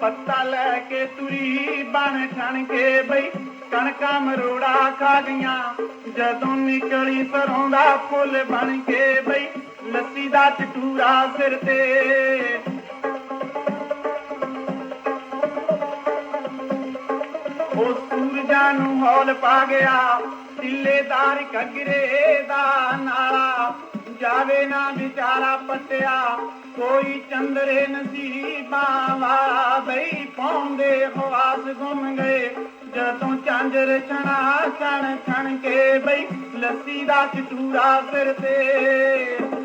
ਪੱਤਾ ਲੈ ਕੇ ਤੁਰੀ ਬਣ ਠਣ ਕੇ ਬਈ ਕਣਕਾਂ ਮਰੋੜਾ ਖਾ ਗਈਆਂ ਜਦੋਂ ਨਿਕਲੀ ਸਰੋਂ ਦਾ ਫੁੱਲ ਬਣ ਕੇ ਬਈ ਲੱਸੀ ਦਾ ਚਟੂਰਾ ਸਿਰ ਤੇ ਉਹ ਸੂਰਜਾਂ ਨੂੰ ਹੌਲ ਪਾ ਗਿਆ ਦਿੱਲੇਦਾਰ ਘਗਰੇ ਦਾ ਨਾਲਾ ਜਾਵੇ ਨਾ ਵਿਚਾਰਾ ਪਟਿਆ ਕੋਈ ਚੰਦਰੇ ਨਸੀਬਾਂ ਵਾਲਾ ਬਈ ਪਾਉਂਦੇ ਹਵਾਸ ਗੁੰਮ ਗਏ। ਜਦੋਂ ਚਾਂਜਰ ਛਣਾ ਛਣ ਛਣ ਕੇ ਬਈ, ਲੱਸੀ ਦਾ ਚਟੂਰਾ ਸਿਰ ਤੇ।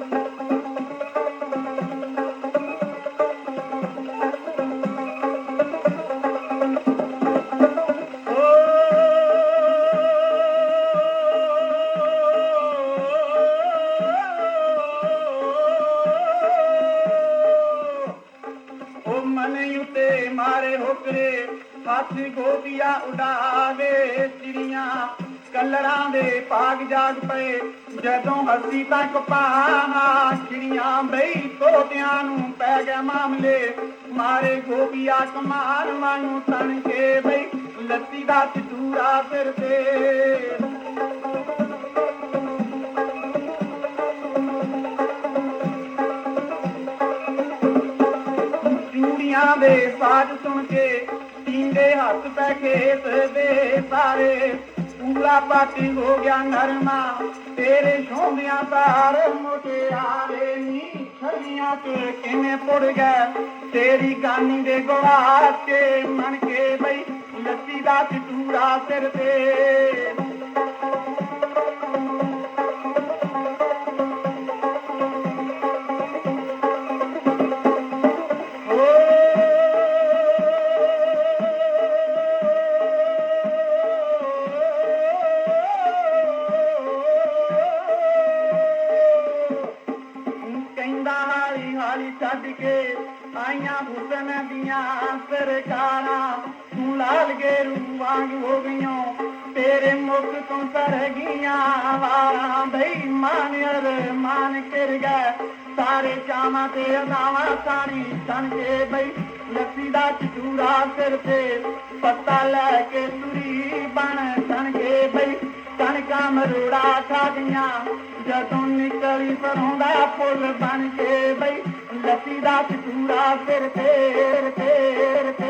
ਮਨ ਉਤੇ ਮਾਰੇ ਹੋਕਰੇ ਹੱਥ ਗੋਪੀਆ ਉਡਾਵੇ ਚਿੜੀਆਂ ਕਲਰਾਂ ਦੇ ਭਾਗ ਜਾਗ ਪਏ, ਜਦੋਂ ਹੱਸੀ ਤੱਕ ਪਾਹਾ ਚਿੜੀਆਂ ਬਈ ਤੋਤਿਆਂ ਨੂੰ ਪੈ ਗਏ ਮਾਮਲੇ, ਮਾਰੇ ਗੋਪੀਆ ਕਮਾਨ ਵਾਂਗੂ ਤਣ ਕੇ ਬਈ ਲੱਤੀ ਦਾ ਚਟੂਰਾ ਫਿਰਦੇ ਤੇ ਦੇ ਸਾਜ ਸੁਣ ਕੇ ਟੀਂਡੇ ਹੱਥ ਪੈ ਖੇਤ ਦੇ ਸਾਰੇ ਪੂਰਾ ਪਾਟੀ ਹੋ ਗਿਆ ਨਰਮਾ, ਤੇਰੇ ਸ਼ੋਂਦਿਆਂ ਤਾਰ ਮੁਟਿਆਰੇ। ਨੀ ਛੜੀਆਂ ਤੇ ਕਿਵੇਂ ਪੁੜ ਗਏ, ਤੇਰੀ ਗਾਨੀ ਦੇ ਗਵਾਚ ਕੇ ਮਨ ਕੇ ਬਈ ਲੱਤੀ ਦਾ ਚਟੂਰਾ ਸਿਰ ਤੇ ਛੱਡ ਕੇ ਆਈਆਂ ਹੁਸਨ ਦੀਆਂ ਸਰਕਾਰਾਂ। ਤੂੰ ਲਾਲ ਗੇਰੂ ਵਾਂਗ ਹੋ ਗਈਆਂ, ਤੇਰੇ ਮੁਖ ਤੋਂ ਸਰ ਗਈਆਂ ਵਾਰਾਂ। ਬਈ ਮਾਨ ਕਰ ਗਏ ਸਾਰੇ ਚਾਵਾਂ ਤੇ ਅਦਾਵਾਂ ਸਾਣੀ ਤਨ ਕੇ ਬਈ। ਲੱਸੀ ਦਾ ਚੂੜਾ ਸਿਰ ਤੇ ਪੱਤਾ ਲੈ ਕੇ ਤੁਰੀ ਬਣ ਤਨ ਕੇ ਬਈ। ਕਣਕਾਂ ਮਰੋੜਾ ਖਾ ਜਦੋਂ ਨਿਕਲੀ ਸਰੋਂ ਦਾ ਫੁੱਲ ਬਣ ਕੇ ਬਈ। ਲੱਸੀ ਦਾ ਚੂੜਾ ਸਿਰ ਤੇ ਤੇ ਤੇ